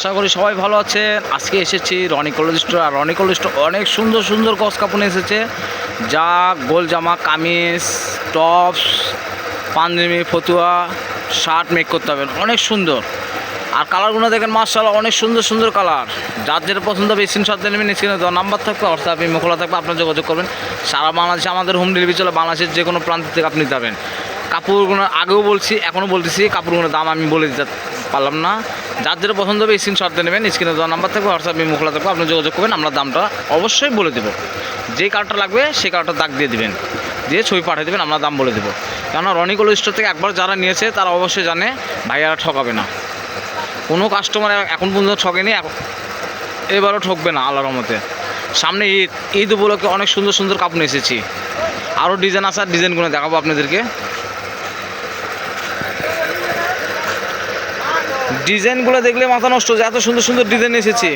আশা করি সবাই ভালো আছেন আজকে এসেছি রনি কলেজ স্টোর আর রনি কলেজ স্টোর অনেক সুন্দর সুন্দর গস কাপড় এসেছে। যা গোল জামা, কামিজ, টপস, পাঞ্জাবি, ফতুয়া, শার্ট মেক করতে হবে। অনেক সুন্দর। আর কালারগুলো দেখেন মার্শাল অনেক সুন্দর সুন্দর কালার। যার যেটা পছন্দ হবে স্ক্রিনশট দিয়ে নেবেন স্ক্রিনে দেওয়া নাম্বার থাকবে হোয়াটসঅ্যাপ ইমো খোলা থাকবে, আপনার যোগাযোগ করবেন। সারা বাংলাদেশে, আমাদের হোম ডেলিভারি চলে বাংলাদেশের যে কোনো প্রান্ত থেকে আপনি যাবেন। কাপড়গুলো আগেও বলছি, এখনও বলতেছি, কাপড়গুলোর দাম আমি বলে দিতে পারলাম না। যার যেটা পছন্দ হবে স্ক্রিনশট দিয়ে নেবেন স্ক্রিনে দেওয়া নাম্বার থাকবে হোয়াটসঅ্যাপ ইমো খোলা থাকবে, আপনি যোগাযোগ করবেন, আমরা দামটা অবশ্যই বলে দেবো। যে কার্ডটা লাগবে, সেই কালারটা দাগ দিয়ে দিবেন। দিয়ে ছবি পাঠিয়ে দেবেন, আমরা দাম বলে দেবো। কেননা রনি কলেজ স্টোর থেকে একবার যারা নিয়েছে, তারা অবশ্যই জানে ভাইয়ারা ঠকাবে না। কোনো কাস্টমার এখন পর্যন্ত ঠকেনি এবারও ঠকবে না, আল্লাহর রহমতে। সামনে ঈদ ঈদ উপলক্ষে অনেক সুন্দর সুন্দর কাপড় এসেছি। আরও ডিজাইন আসার ডিজাইনগুলো দেখাবো আপনাদেরকে। ডিজাইনগুলো দেখলে মাথা নষ্ট যে এত সুন্দর সুন্দর ডিজাইন এসেছি।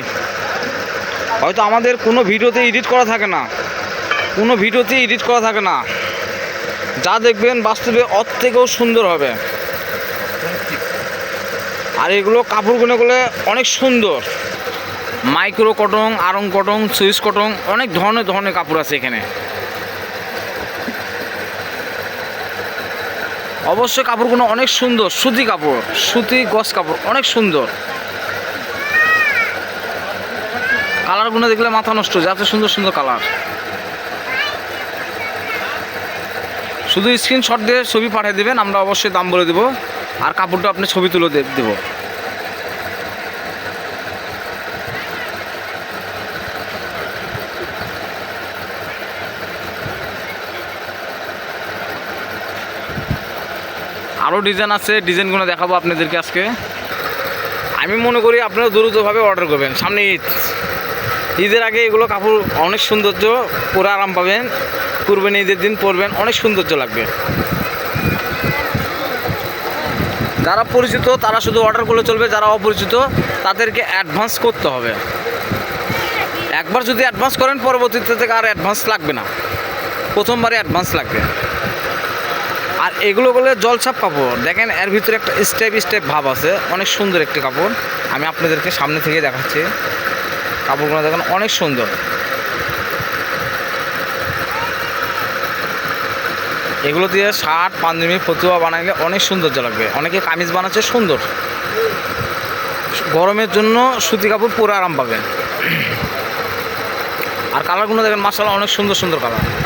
হয়তো আমাদের কোনো ভিডিওতে এডিট করা থাকে না। কোনো ভিডিওতে এডিট করা থাকে না। যা দেখবেন বাস্তবে অর থেকেও সুন্দর হবে। আর এগুলো কাপড়গুলো গুলো অনেক সুন্দর। Micro cotton, Aarong cotton, Swiss cotton, অনেক ধরনের ধরনের কাপড় আছে এখানে। অবশ্যই কাপড়গুলো অনেক সুন্দর, সুতি কাপড়, সুতি গস কাপড়, অনেক সুন্দর। কালারগুলো দেখলে মাথা নষ্ট, যে এত সুন্দর সুন্দর কালার। শুধু স্ক্রিনশট দিয়ে ছবি পাঠিয়ে দেবেন, আমরা অবশ্যই দাম বলে দেবো। আর কাপড়টা আপনি ছবি তুলে দেব দেবো। আরও ডিজাইন আছে ডিজাইনগুলো দেখাবো আপনাদেরকে আজকে। আমি মনে করি আপনারা দ্রুতভাবে অর্ডার করবেন। সামনে ঈদ। ঈদের আগে এগুলো কাপড় অনেক সৌন্দর্য পুরো আরাম পাবেন। কুরবেন ঈদের দিন পরবেন, অনেক সৌন্দর্য লাগবে। যারা পরিচিত, তারা শুধু অর্ডার করলে চলবে, যারা অপরিচিত, তাদেরকে অ্যাডভান্স করতে হবে। একবার যদি অ্যাডভান্স করেন, পরবর্তীতে থেকে আর অ্যাডভান্স লাগবে না। প্রথমবারে অ্যাডভান্স লাগবে। আর এগুলো বলে জলছাপ কাপড়। দেখেন, এর ভিতরে একটা স্টেপ স্টেপ ভাব আছে। অনেক সুন্দর একটি কাপড়। আমি আপনাদেরকে সামনে থেকে দেখাচ্ছি। কাপড়গুলো দেখেন, অনেক সুন্দর। এগুলো দিয়ে শার্ট, পাঞ্জাবি, ফতুয়া বানাইলে অনেক সৌন্দর্য লাগবে। অনেকে কামিজ বানাচ্ছে, সুন্দর। গরমের জন্য সুতি কাপড় পুরো আরাম পাবেন। আর কালারগুলো দেখেন মাসাল্লাহ অনেক সুন্দর সুন্দর কালার।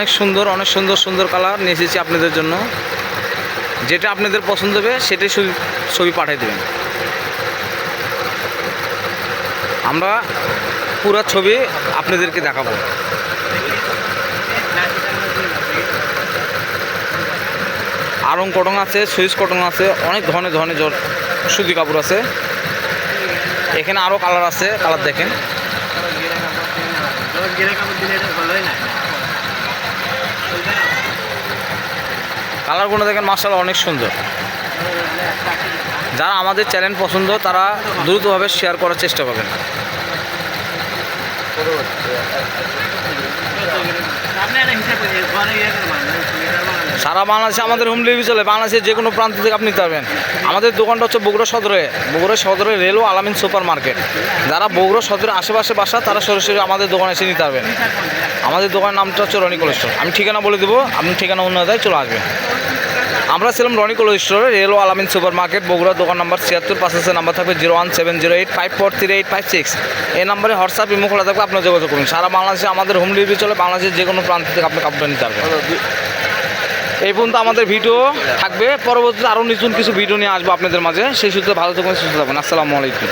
অনেক সুন্দর অনেক সুন্দর সুন্দর কালার নিয়ে এসেছি আপনাদের জন্য। যেটা আপনাদের পছন্দ হবে, সেটাই ছবি ছবি পাঠিয়ে দেবেন। আমরা পুরা ছবি আপনাদেরকে দেখাবো। আরং কটন আছে সুইচ কটন আছে, অনেক ধরনের ধরনের সুতি কাপড় আছে। এখানে আরও কালার আছে কালার দেখেন। কালারগুলো দেখেন মার্শাল অনেক সুন্দর। যারা আমাদের চ্যানেল পছন্দ, তারা দ্রুতভাবে শেয়ার করার চেষ্টা করবেন। সারা বাংলাদেশে আমাদের হোম ডেলিভারি চলে। বাংলাদেশের যে কোনো প্রান্ত থেকে আপনি নিতে পারবেন। আমাদের দোকানটা হচ্ছে বগুড়া সদরে। বগুড়া সদরে রেলও আলামিন সুপার মার্কেট। যারা বগুড়া সদরের আশেপাশে বাসা, তারা সরাসরি আমাদের দোকানে এসে নিতে পারবেন। আমাদের দোকানের নামটা হচ্ছে রনি কোল্ড স্টোর আমি ঠিকানা বলে দেবো। আপনি ঠিকানা অনুযায়ী চলে আসবেন। আমরা ছিলাম রনি কোল্ড স্টোরে রেলও আলামিন সুপার মার্কেট, বগুড়া দোকান নাম্বার ছিয়াত্তর পাঁচাশি নাম্বার থাকবে zero one seven zero eight, five four three eight, five six. এই নাম্বারে হোয়াটসঅ্যাপ, ইমো খোলা থাকবে আপনার যোগাযোগ করুন। সারা বাংলাদেশে আমাদের হোম ডেলিভারি চলে। বাংলাদেশের যে কোনো প্রান্ত থেকে আপনি কাপড় নিতে পারবেন। এই পর্যন্ত আমাদের ভিডিও থাকবে। পরবর্তীতে আরও নতুন কিছু ভিডিও নিয়ে আসব আপনাদের মাঝে। সেই সূত্রে ভালো থাকবেন সুস্থ থাকবেন আসসালামু আলাইকুম।